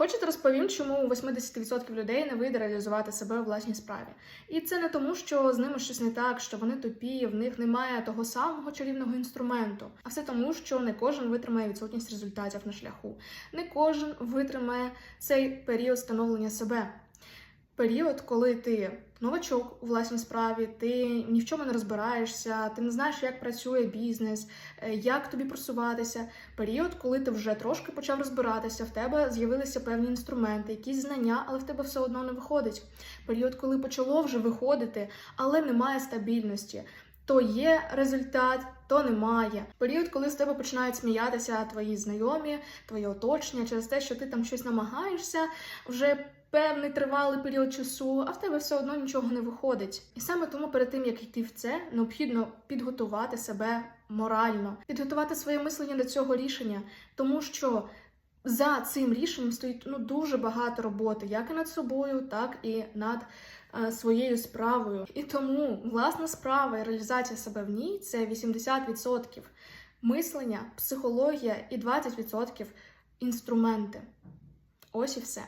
Хочете розповім, чому у 80% людей не вийде реалізувати себе у власній справі. І це не тому, що з ними щось не так, що вони тупі, в них немає того самого чарівного інструменту, а все тому, що не кожен витримає відсутність результатів на шляху, не кожен витримає цей період становлення себе. Період, коли ти новачок у власній справі, ти ні в чому не розбираєшся, ти не знаєш, як працює бізнес, е, як тобі просуватися. Період, коли ти вже трошки почав розбиратися, в тебе з'явилися певні інструменти, якісь знання, але в тебе все одно не виходить. Період, коли почало вже виходити, але немає стабільності. То є результат, то немає. Період, коли з тебе починають сміятися твої знайомі, твоє оточення через те, що ти там щось намагаєшся вже певний тривалий період часу, а в тебе все одно нічого не виходить. І саме тому перед тим як йти в це, необхідно підготувати себе морально, підготувати своє мислення до цього рішення, тому що. За цим рішенням стоїть ну дуже багато роботи, як і над собою, так і над е, своєю справою. І тому власна справа і реалізація себе в ній це 80% мислення, психологія і 20% інструменти. Ось і все.